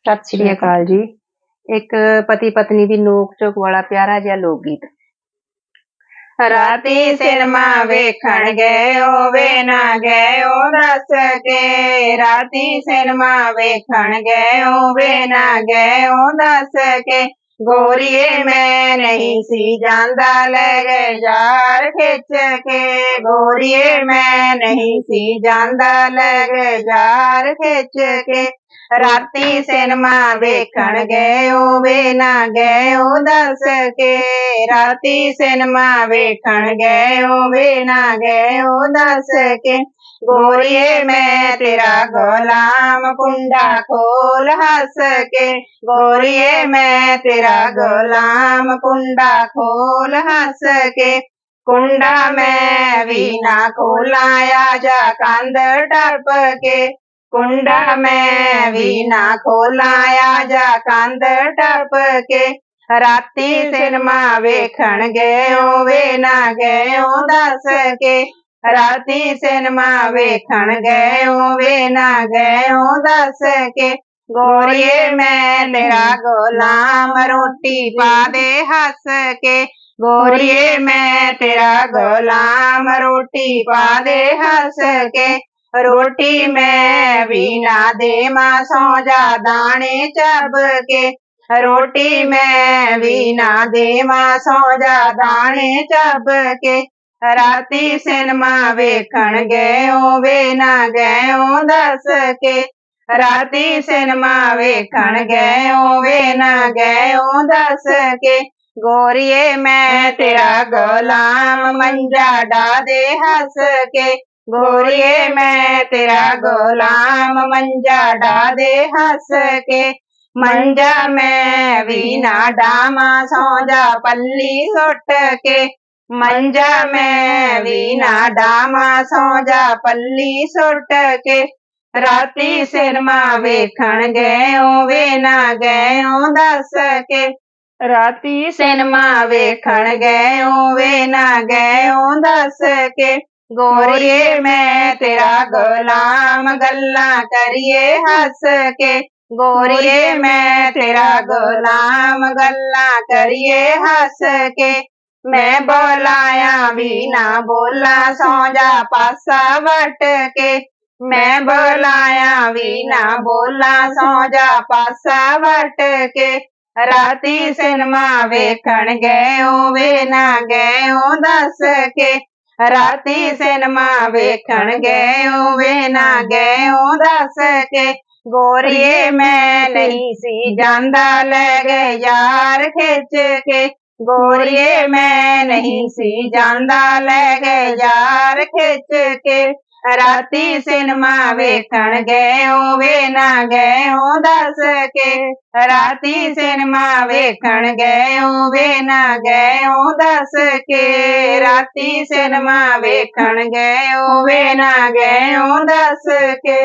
ਸਤਿ ਸ਼੍ਰੀ ਅਕਾਲ ਜੀ ਇੱਕ ਪਤੀ ਪਤਨੀ ਦੀ ਨੋਕ ਝੋਕ ਵਾਲਾ ਪਿਆਰਾ ਜਿਹਾ ਲੋਕ ਗੀਤ ਰਾਤੀ ਸਿਨੇਮਾ ਵੇਖਣ ਗਏ ਉਹ ਵੇ ਨਾ ਗਏ ਉਹ ਦੱਸ ਕੇ ਰਾਤੀ ਸਿਨੇਮਾ ਵੇਖਣ ਗਏ ਉਹ ਵੇ ਨਾ ਗਏ ਉਹ ਦੱਸ ਕੇ ਗੋਰੀਏ ਮੈਂ ਨਹੀਂ ਸੀ ਜਾਂਦਾ ਲੈ ਗਏ ਯਾਰ ਖਿੱਚ ਕੇ ਗੋਰੀਏ ਮੈਂ ਨਹੀਂ ਸੀ ਜਾਂਦਾ ਲੈ ਗਏ ਯਾਰ ਖਿੱਚ ਕੇ राति सिनेमा देखण गए वे ना गए दस के राति सिनेमा देखण गए वे ना गए दस के गोरिए मैं तेरा गोलाम, कुंडा खोल हस के गोरिए मैं तेरा गोलाम, कुंडा खोल हस के कुंडा मैं वीना खोलाया जा कंध टप के कुंडल में वीणा खोलाया जा कंद टप के राती सिनेमा वेखण गए वे ना गए दस के राती सिनेमा वेखण गए वे ना गए दस के गोरिए मैं लिया गोलाम रोटी पा दे हंस के गोरिए मैं तेरा गोलाम रोटी पा दे हंस के रोटी में बिना दे मासो जा दाने चब के रोटी में बिना दे मासो जा दाने चब के राती सिनेमा वेखण गए वे ना गए दस के राती सिनेमा वेखण गए वे ना गए दस के गोरिए मैं तेरा गुलाम, मंजा डा दे हस के गोरिये मैं तेरा गोलाम, मंजा डा दे हंस के मंजा मैं वीना डामा, सौजा पल्ली सोट के मंजा मैं वीना डामा, सौजा पल्ली सोट के राती सिरमा वेखण गए वे ना गए दस के राती सिरमा वेखण गए वे ना गए दस के गोरिए मैं तेरा गुलाम गल्ला करिए हंस के। गोरिए मैं तेरा गुलाम गल्ला करिए हंस के। मैं बोलाया भी ना बोला सौजा जा पासा वट के। मैं बोलाया भी ना बोला सौजा जा पासा वट के। राती सिनेमा वेखण गयो वे ना गयो दस के। ਬੋਲਾਇਆ ਵੀ ਨਾ ਬੋਲਾਂ ਸੌ ਜਾ ਪਾਸਾ ਵਟ ਕੇ ਮੈਂ ਬੋਲਾਇਆ ਵੀ ਨਾ ਬੋਲਾਂ ਸੌ ਜਾ ਪਾਸਾ ਵਟ ਕੇ ਰਾਤੀ ਸਿਨੇਮਾ ਵੇਖਣ ਗਏ ਉਹ ਵੇ ਨਾ ਗਏ ਉਹ ਦੱਸ ਕੇ ਰਾਤੀ ਸਿਨੇਮਾ ਵੇਖਣ ਗਏ ਉਹ ਵੇ ਨਾ ਗਏ ਉਹ ਦੱਸ ਕੇ ਗੋਰੀਏ ਮੈਂ ਨਹੀਂ ਸੀ ਜਾਂਦਾ ਲੈ ਗਏ ਯਾਰ ਖਿੱਚ ਕੇ ਗੋਰੀਏ ਮੈਂ ਨਹੀਂ ਸੀ ਜਾਂਦਾ ਲੈ ਗਏ ਯਾਰ ਖਿੱਚ ਕੇ राति सिनेमा वेख गए हो वे ना गए हो दस के राति सिनेमा वेखण गए हो वे ना गए हो दस के राति सिनेमा वेखण गए हो वे ना गए हो दस के